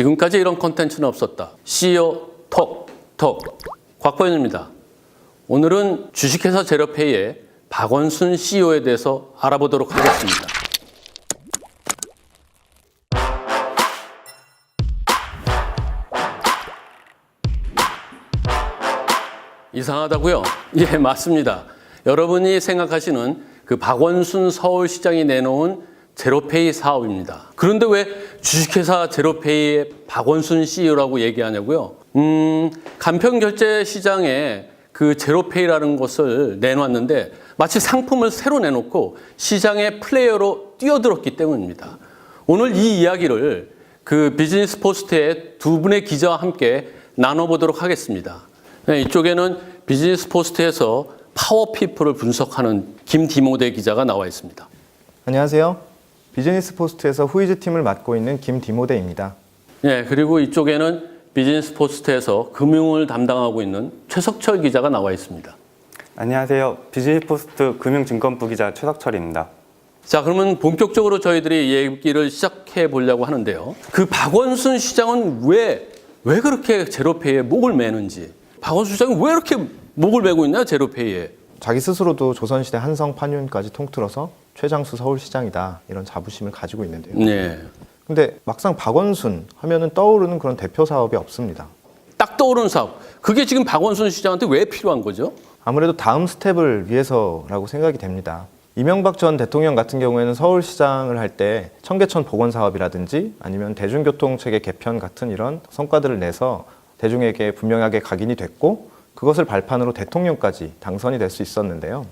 지금까지 이런 콘텐츠는 없었다. CEO 톡, 톡. 곽보현입니다. 오늘은 주식회사 제로페이의 박원순 CEO에 대해서 알아보도록 하겠습니다. 이상하다고요? 예, 맞습니다. 여러분이 생각하시는 그 박원순 서울시장이 내놓은 제로페이 사업입니다. 그런데 왜 주식회사 제로페이의 박원순 CEO라고 얘기하냐고요? 음, 간편결제 시장에 그 제로페이라는 것을 내놨는데 마치 상품을 새로 내놓고 시장의 플레이어로 뛰어들었기 때문입니다. 오늘 이 이야기를 그 비즈니스 포스트의 두 분의 기자와 함께 나눠보도록 하겠습니다. 네, 이쪽에는 비즈니스 포스트에서 파워피플을 분석하는 김디모대 기자가 나와 있습니다. 안녕하세요. 비즈니스 포스트에서 후이즈 팀을 맡고 있는 김디모대입니다. 예, 그리고 이쪽에는 비즈니스 포스트에서 금융을 담당하고 있는 최석철 기자가 나와 있습니다. 안녕하세요. 비즈니스포스트 금융증권부 기자 최석철입니다. 자, 그러면 본격적으로 저희들이 얘기를 시작해 보려고 하는데요. 그 박원순 시장은 왜, 왜 그렇게 제로페이에 목을 매는지. 박원순 시장은 왜 이렇게 목을 매고 있나, 제로페이에. 자기 스스로도 조선시대 한성 판윤까지 통틀어서 최장수 서울시장이다 이런 자부심을 가지고 있는데요. 네. 근데 막상 박원순 하면은 떠오르는 그런 대표 사업이 없습니다. 딱 떠오르는 사업. 그게 지금 박원순 시장한테 왜 필요한 거죠? 아무래도 다음 스텝을 위해서라고 생각이 됩니다. 이명박 전 대통령 같은 경우에는 서울시장을 할 때 청계천 복원 사업이라든지 아니면 대중교통 체계 개편 같은 이런 성과들을 내서 대중에게 분명하게 각인이 됐고 그것을 발판으로 대통령까지 당선이 될 수 있었는데요.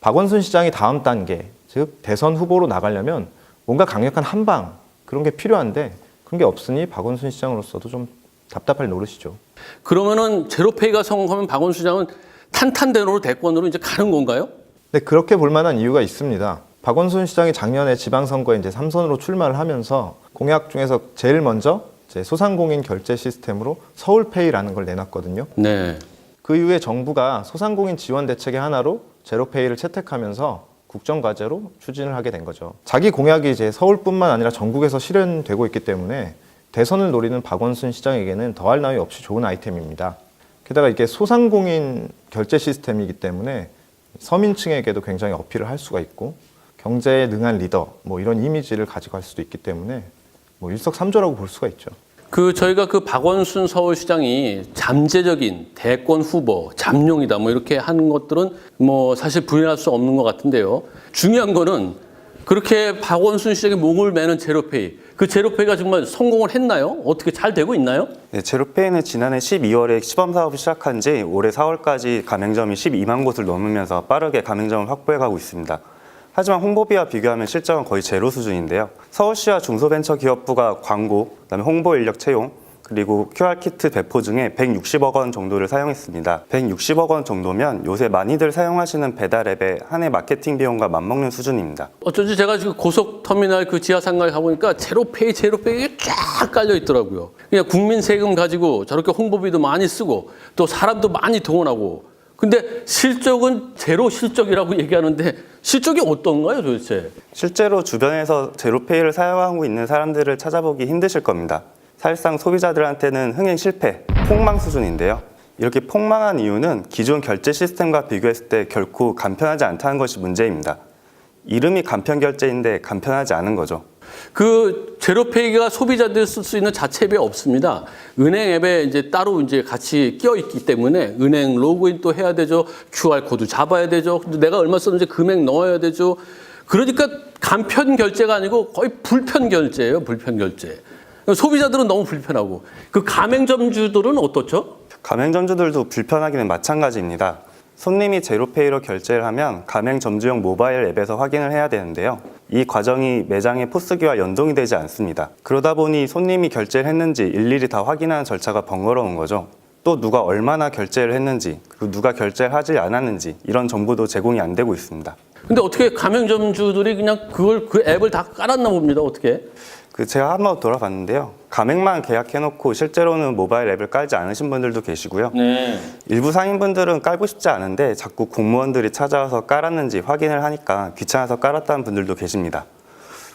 박원순 시장이 다음 단계, 즉 대선 후보로 나가려면 뭔가 강력한 한방 그런 게 필요한데 그런 게 없으니 박원순 시장으로서도 좀 답답할 노릇이죠. 그러면은 제로페이가 성공하면 박원순 시장은 탄탄대로로 대권으로 이제 가는 건가요? 네, 그렇게 볼 만한 이유가 있습니다. 박원순 시장이 작년에 지방선거에 이제 삼선으로 출마를 하면서 공약 중에서 제일 먼저 이제 소상공인 결제 시스템으로 서울페이라는 걸 내놨거든요. 네. 그 이후에 정부가 소상공인 지원 대책의 하나로 제로페이를 채택하면서 국정과제로 추진을 하게 된 거죠. 자기 공약이 이제 서울뿐만 아니라 전국에서 실현되고 있기 때문에 대선을 노리는 박원순 시장에게는 더할 나위 없이 좋은 아이템입니다. 게다가 이게 소상공인 결제 시스템이기 때문에 서민층에게도 굉장히 어필을 할 수가 있고 경제에 능한 리더 뭐 이런 이미지를 가지고 갈 수도 있기 때문에 뭐 일석삼조라고 볼 수가 있죠. 그 저희가 그 박원순 서울시장이 잠재적인 대권 후보, 잠룡이다 뭐 이렇게 하는 것들은 뭐 사실 부인할 수 없는 것 같은데요. 중요한 거는 그렇게 박원순 시장의 목을 매는 제로페이, 그 제로페이가 정말 성공을 했나요? 어떻게 잘 되고 있나요? 네, 제로페이는 지난해 12월에 시범 사업을 시작한 지 올해 4월까지 가맹점이 12만 곳을 넘으면서 빠르게 가맹점을 확보해 가고 있습니다. 하지만 홍보비와 비교하면 실적은 거의 제로 수준인데요. 서울시와 중소벤처기업부가 광고, 그다음에 홍보 인력 채용, 그리고 QR 키트 배포 등에 160억 원 정도를 사용했습니다. 160억 원 정도면 요새 많이들 사용하시는 배달 앱의 한 해 마케팅 비용과 맞먹는 수준입니다. 어쩐지 제가 지금 고속터미널 그 지하상가에 가보니까 제로페이, 제로페이 쫙 깔려 있더라고요. 그냥 국민 세금 가지고 저렇게 홍보비도 많이 쓰고 또 사람도 많이 동원하고 근데 실적은 제로 실적이라고 얘기하는데 실적이 어떤가요 도대체? 실제로 주변에서 제로페이를 사용하고 있는 사람들을 찾아보기 힘드실 겁니다. 사실상 소비자들한테는 흥행 실패, 폭망 수준인데요. 이렇게 폭망한 이유는 기존 결제 시스템과 비교했을 때 결코 간편하지 않다는 것이 문제입니다. 이름이 간편 결제인데 간편하지 않은 거죠. 그 제로페이가 소비자들이 쓸 수 있는 자체 앱이 없습니다. 은행 앱에 이제 따로 이제 같이 끼어 있기 때문에 은행 로그인 또 해야 되죠. QR 코드 잡아야 되죠. 내가 얼마 썼는지 금액 넣어야 되죠. 그러니까 간편 결제가 아니고 거의 불편 결제예요. 불편 결제. 소비자들은 너무 불편하고 그 가맹점주들은 어떻죠? 가맹점주들도 불편하기는 마찬가지입니다. 손님이 제로페이로 결제를 하면 가맹점주용 모바일 앱에서 확인을 해야 되는데요. 이 과정이 매장의 포스기와 연동이 되지 않습니다. 그러다 보니 손님이 결제를 했는지 일일이 다 확인하는 절차가 번거로운 거죠. 또 누가 얼마나 결제를 했는지, 그리고 누가 결제를 하지 않았는지 이런 정보도 제공이 안 되고 있습니다. 근데 어떻게 가맹점주들이 그냥 그걸 그 앱을 다 깔았나 봅니다. 어떻게? 그 제가 한번 돌아봤는데요. 가맹만 계약해놓고 실제로는 모바일 앱을 깔지 않으신 분들도 계시고요. 네. 일부 상인분들은 깔고 싶지 않은데 자꾸 공무원들이 찾아와서 깔았는지 확인을 하니까 귀찮아서 깔았다는 분들도 계십니다.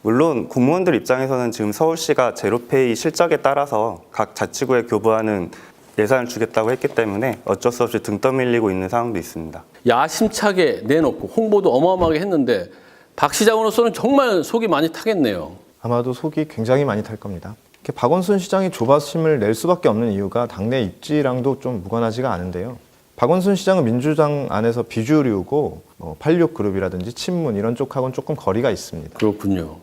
물론 공무원들 입장에서는 지금 서울시가 제로페이 실적에 따라서 각 자치구에 교부하는 예산을 주겠다고 했기 때문에 어쩔 수 없이 등 떠밀리고 있는 상황도 있습니다. 야심차게 내놓고 홍보도 어마어마하게 했는데 박 시장으로서는 정말 속이 많이 타겠네요. 아마도 속이 굉장히 많이 탈 겁니다. 박원순 시장이 조바심을 낼 수밖에 없는 이유가 당내 입지랑도 좀 무관하지가 않은데요. 박원순 시장은 민주당 안에서 비주류고 뭐 86그룹이라든지 친문 이런 쪽하고는 조금 거리가 있습니다. 그렇군요.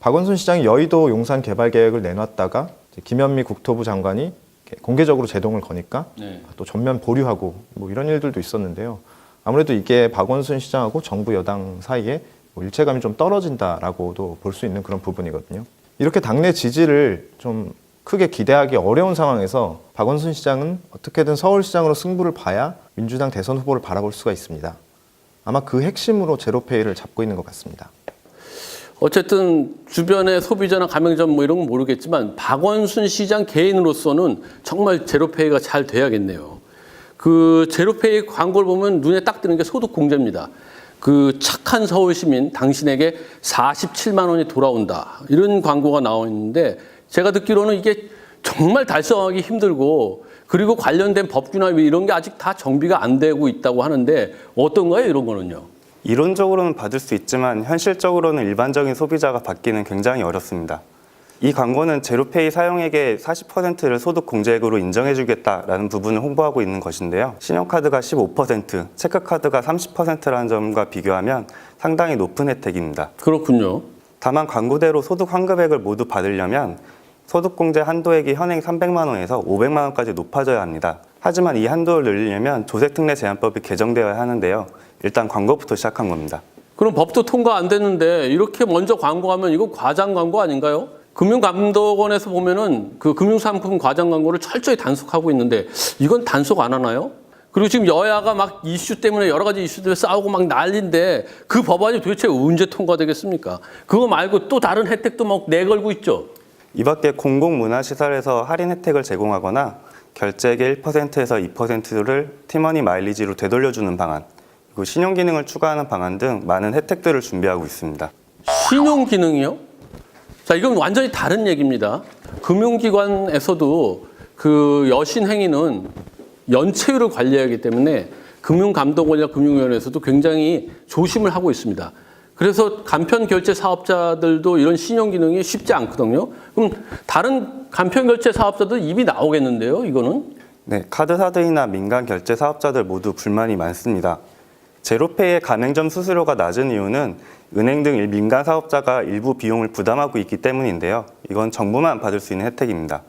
박원순 시장이 여의도 용산 개발 계획을 내놨다가 김현미 국토부 장관이 공개적으로 제동을 거니까 네. 또 전면 보류하고 뭐 이런 일들도 있었는데요. 아무래도 이게 박원순 시장하고 정부 여당 사이에 뭐 일체감이 좀 떨어진다라고도 볼 수 있는 그런 부분이거든요. 이렇게 당내 지지를 좀 크게 기대하기 어려운 상황에서 박원순 시장은 어떻게든 서울시장으로 승부를 봐야 민주당 대선 후보를 바라볼 수가 있습니다. 아마 그 핵심으로 제로페이를 잡고 있는 것 같습니다. 어쨌든 주변의 소비자나 가맹점 뭐 이런 건 모르겠지만 박원순 시장 개인으로서는 정말 제로페이가 잘 돼야겠네요. 그 제로페이 광고를 보면 눈에 딱 드는 게 소득 공제입니다. 그 착한 서울 시민 당신에게 47만 원이 돌아온다. 이런 광고가 나와 있는데 제가 듣기로는 이게 정말 달성하기 힘들고 그리고 관련된 법규나 이런 게 아직 다 정비가 안 되고 있다고 하는데 어떤가요? 이런 거는요. 이론적으로는 받을 수 있지만 현실적으로는 일반적인 소비자가 받기는 굉장히 어렵습니다. 이 광고는 제로페이 사용액의 40%를 소득 공제액으로 인정해주겠다라는 부분을 홍보하고 있는 것인데요. 신용카드가 15%, 체크카드가 30%라는 점과 비교하면 상당히 높은 혜택입니다. 그렇군요. 다만 광고대로 소득 환급액을 모두 받으려면 소득공제 한도액이 현행 300만 원에서 500만 원까지 높아져야 합니다. 하지만 이 한도를 늘리려면 조세특례 제한법이 개정되어야 하는데요. 일단 광고부터 시작한 겁니다. 그럼 법도 통과 안 됐는데 이렇게 먼저 광고하면 이거 과장 광고 아닌가요? 금융감독원에서 보면은 그 금융상품 과장 광고를 철저히 단속하고 있는데 이건 단속 안 하나요? 그리고 지금 여야가 막 이슈 때문에 여러 가지 이슈 때문에 싸우고 막 난리인데 그 법안이 도대체 언제 통과되겠습니까? 그거 말고 또 다른 혜택도 막 내걸고 있죠. 이 밖에 공공문화시설에서 할인 혜택을 제공하거나 결제액의 1%에서 2%를 티머니 마일리지로 되돌려주는 방안, 그리고 신용 기능을 추가하는 방안 등 많은 혜택들을 준비하고 있습니다. 신용 기능이요? 자, 이건 완전히 다른 얘기입니다. 금융기관에서도 그 여신 행위는 연체율을 관리하기 때문에 금융감독원이나 금융위원회에서도 굉장히 조심을 하고 있습니다. 그래서 간편 결제 사업자들도 이런 신용 기능이 쉽지 않거든요. 그럼 다른 간편 결제 사업자들 입이 나오겠는데요, 이거는? 네, 카드사들이나 민간 결제 사업자들 모두 불만이 많습니다. 제로페이의 가맹점 수수료가 낮은 이유는 은행 등 일- 민간 사업자가 일부 비용을 부담하고 있기 때문인데요. 이건 정부만 받을 수 있는 혜택입니다.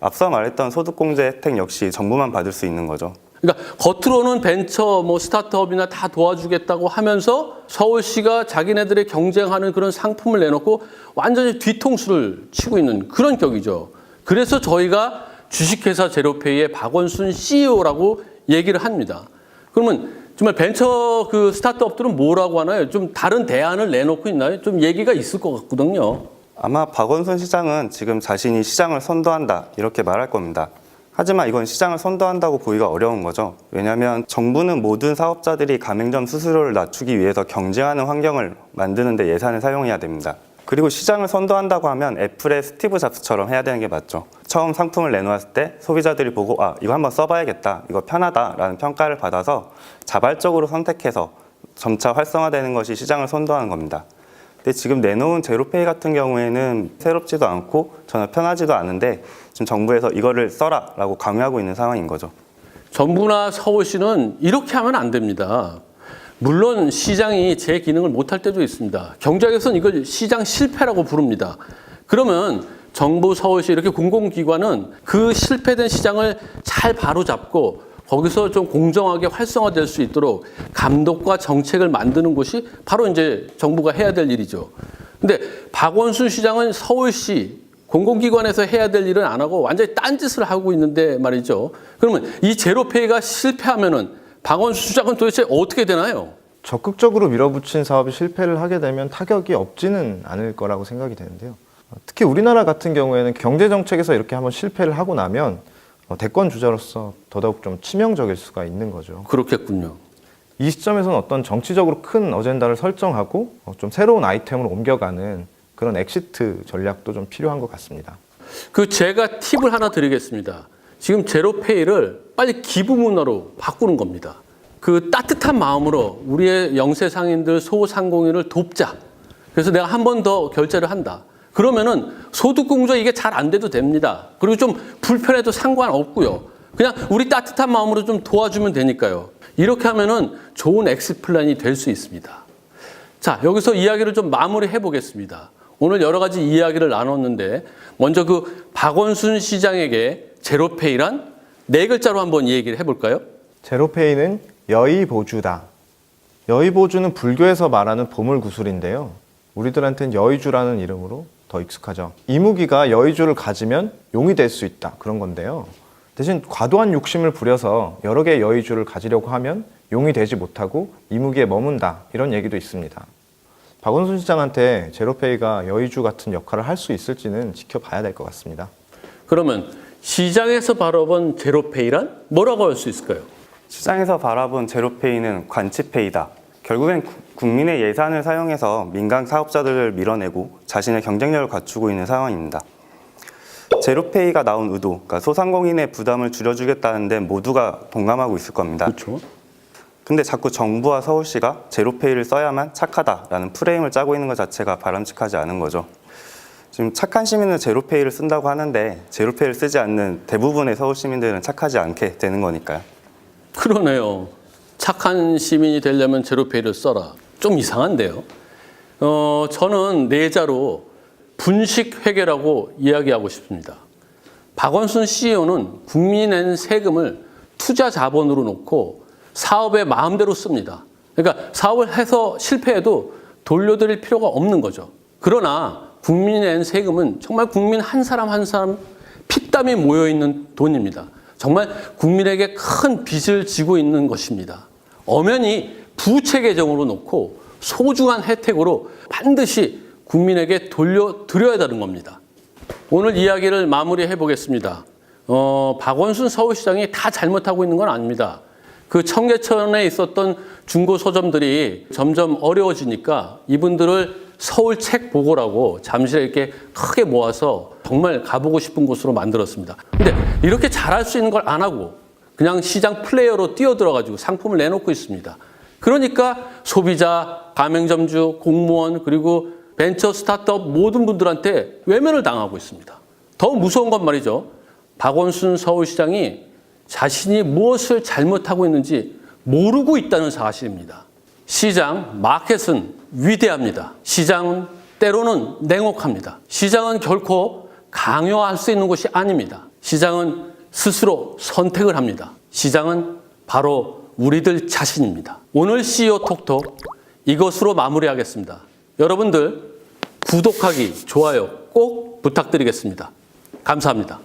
앞서 말했던 소득공제 혜택 역시 정부만 받을 수 있는 거죠. 그러니까 겉으로는 벤처, 뭐 스타트업이나 다 도와주겠다고 하면서 서울시가 자기네들의 경쟁하는 그런 상품을 내놓고 완전히 뒤통수를 치고 있는 그런 격이죠. 그래서 저희가 주식회사 제로페이의 박원순 CEO라고 얘기를 합니다. 그러면 정말 벤처 그 스타트업들은 뭐라고 하나요? 좀 다른 대안을 내놓고 있나요? 좀 얘기가 있을 것 같거든요. 아마 박원순 시장은 지금 자신이 시장을 선도한다 이렇게 말할 겁니다. 하지만 이건 시장을 선도한다고 보기가 어려운 거죠. 왜냐하면 정부는 모든 사업자들이 가맹점 수수료를 낮추기 위해서 경쟁하는 환경을 만드는 데 예산을 사용해야 됩니다. 그리고 시장을 선도한다고 하면 애플의 스티브 잡스처럼 해야 되는 게 맞죠. 처음 상품을 내놓았을 때 소비자들이 보고 아 이거 한번 써봐야겠다, 이거 편하다라는 평가를 받아서 자발적으로 선택해서 점차 활성화되는 것이 시장을 선도하는 겁니다. 근데 지금 내놓은 제로페이 같은 경우에는 새롭지도 않고 전혀 편하지도 않은데 지금 정부에서 이거를 써라라고 강요하고 있는 상황인 거죠. 정부나 서울시는 이렇게 하면 안 됩니다. 물론 시장이 제 기능을 못할 때도 있습니다. 경제학에서는 이걸 시장 실패라고 부릅니다. 그러면 정부, 서울시 이렇게 공공기관은 그 실패된 시장을 잘 바로잡고 거기서 좀 공정하게 활성화될 수 있도록 감독과 정책을 만드는 것이 바로 이제 정부가 해야 될 일이죠. 근데 박원순 시장은 서울시 공공기관에서 해야 될 일은 안 하고 완전히 딴짓을 하고 있는데 말이죠. 그러면 이 제로페이가 실패하면은 박원순 시장은 도대체 어떻게 되나요? 적극적으로 밀어붙인 사업이 실패를 하게 되면 타격이 없지는 않을 거라고 생각이 되는데요. 특히 우리나라 같은 경우에는 경제 정책에서 이렇게 한번 실패를 하고 나면 어, 대권 주자로서 더더욱 좀 치명적일 수가 있는 거죠. 그렇겠군요. 이 시점에서는 어떤 정치적으로 큰 어젠다를 설정하고 어, 좀 새로운 아이템으로 옮겨가는 그런 엑시트 전략도 좀 필요한 것 같습니다. 그 제가 팁을 하나 드리겠습니다. 지금 제로페이를 빨리 기부 문화로 바꾸는 겁니다. 그 따뜻한 마음으로 우리의 영세 상인들 소상공인을 돕자. 그래서 내가 한 번 더 결제를 한다. 그러면은 소득 공조 이게 잘 안 돼도 됩니다. 그리고 좀 불편해도 상관없고요. 그냥 우리 따뜻한 마음으로 좀 도와주면 되니까요. 이렇게 하면은 좋은 엑스 플랜이 될 수 있습니다. 자, 여기서 이야기를 좀 마무리해 보겠습니다. 오늘 여러 가지 이야기를 나눴는데 먼저 그 박원순 시장에게 제로페이란 네 글자로 한번 얘기를 해 볼까요? 제로페이는 여의보주다. 여의보주는 불교에서 말하는 보물구슬인데요. 우리들한테는 여의주라는 이름으로 더 익숙하죠. 이무기가 여의주를 가지면 용이 될 수 있다. 그런 건데요. 대신 과도한 욕심을 부려서 여러 개의 여의주를 가지려고 하면 용이 되지 못하고 이무기에 머문다. 이런 얘기도 있습니다. 박원순 시장한테 제로페이가 여의주 같은 역할을 할 수 있을지는 지켜봐야 될 것 같습니다. 그러면 시장에서 바라본 제로페이란 뭐라고 할 수 있을까요? 시장에서 바라본 제로페이는 관치페이다. 결국엔 구- 국민의 예산을 사용해서 민간 사업자들을 밀어내고 자신의 경쟁력을 갖추고 있는 상황입니다. 제로페이가 나온 의도, 그러니까 소상공인의 부담을 줄여주겠다는 데 모두가 동감하고 있을 겁니다. 그렇죠. 근데 자꾸 정부와 서울시가 제로페이를 써야만 착하다라는 프레임을 짜고 있는 것 자체가 바람직하지 않은 거죠. 지금 착한 시민은 제로페이를 쓴다고 하는데 제로페이를 쓰지 않는 대부분의 서울 시민들은 착하지 않게 되는 거니까요. 그러네요. 착한 시민이 되려면 제로페이를 써라. 좀 이상한데요. 어, 저는 내자로 분식 회계라고 이야기하고 싶습니다. 박원순 CEO는 국민이 낸 세금을 투자 자본으로 놓고 사업에 마음대로 씁니다. 그러니까 사업을 해서 실패해도 돌려드릴 필요가 없는 거죠. 그러나 국민이 낸 세금은 정말 국민 한 사람 한 사람 피땀이 모여 있는 돈입니다. 정말 국민에게 큰 빚을 지고 있는 것입니다. 엄연히 부채 계정으로 놓고 소중한 혜택으로 반드시 국민에게 돌려드려야 되는 겁니다. 오늘 이야기를 마무리해 보겠습니다. 어, 박원순 서울시장이 다 잘못하고 있는 건 아닙니다. 그 청계천에 있었던 중고 서점들이 점점 어려워지니까 이분들을 서울 책 보고라고 잠실에 이렇게 크게 모아서 정말 가보고 싶은 곳으로 만들었습니다. 근데 이렇게 잘할 수 있는 걸 안 하고 그냥 시장 플레이어로 뛰어들어가지고 상품을 내놓고 있습니다. 그러니까 소비자, 가맹점주, 공무원 그리고 벤처 스타트업 모든 분들한테 외면을 당하고 있습니다. 더 무서운 건 말이죠. 박원순 서울시장이 자신이 무엇을 잘못하고 있는지 모르고 있다는 사실입니다. 시장, 마켓은 위대합니다. 시장은 때로는 냉혹합니다. 시장은 결코 강요할 수 있는 곳이 아닙니다. 시장은 스스로 선택을 합니다. 시장은 바로 우리들 자신입니다. 오늘 CEO 톡톡 이것으로 마무리하겠습니다. 여러분들 구독하기, 좋아요 꼭 부탁드리겠습니다. 감사합니다.